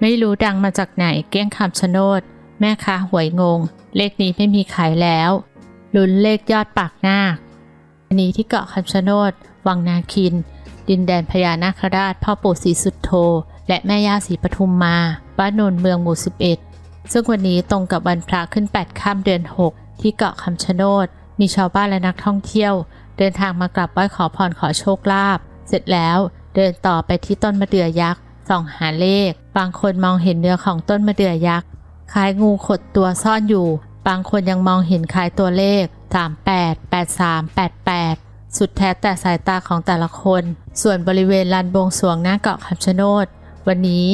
ไม่รู้ดังมาจากไหนเก้งคำชะโนด แม่ค้าหวยงง เลขนี้ไม่มีขายแล้วลุ้นเลขยอดปากนาคอันนี้ที่เกาะคำชะโนด วังนาคิน ดินแดนพญานาคราชพ่อปู่ศรีสุดโท และแม่ย่าศรีปทุมมา บ้านนนเมืองหมู่ 11 ซึ่งวันนี้ตรงกับวันพระขึ้น 8 ข้ามเดือน 6 ที่เกาะคำชะโนด มีชาวบ้านและนักท่องเที่ยว เดินทางมากราบไหว้ขอพรขอโชคลาภ เสร็จแล้วเดินต่อไปที่ต้นมะเดื่อยักษ์ ส่องหาเลข บางคนมองเห็นเนื้อของต้นมะเดื่อยักษ์คล้ายงูขดตัวซ่อนอยู่ บางคนยังมองเห็นคล้ายตัวเลข 38 83 88 สุดแท้แต่สายตาของแต่ละคน ส่วนบริเวณลานบวงสรวงหน้าเกาะคำชะโนด วันนี้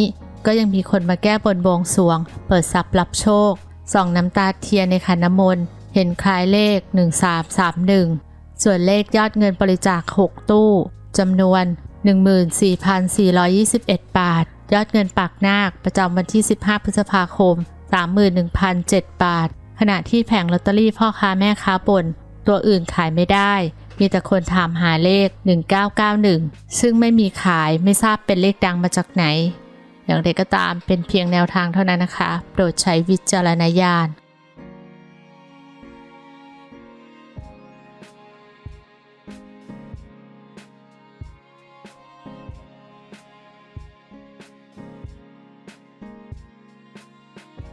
ก็ยังมีคนมาแก้บนบวงสรวง เปิดทรัพย์รับโชค ส่องน้ำตาเทียนในขันน้ำมนต์เห็นคล้ายเลข 1331 ส่วนเลขยอดเงินบริจาค 6 ตู้จำนวน 14,421 บาท ยอดเงินปากนาคประจำวันที่ 15 พฤษภาคม 31,007 บาท ขณะที่แผงลอตเตอรี่พ่อค้าแม่ค้าบ่นตัวอื่นขายไม่ได้ มีแต่คนถามหาเลข 1991 ซึ่งไม่มีขายไม่ทราบเป็นเลขดังมาจากไหน อย่างไรก็ตามเป็นเพียงแนวทางเท่านั้นนะคะ โปรดใช้วิจารณญาณ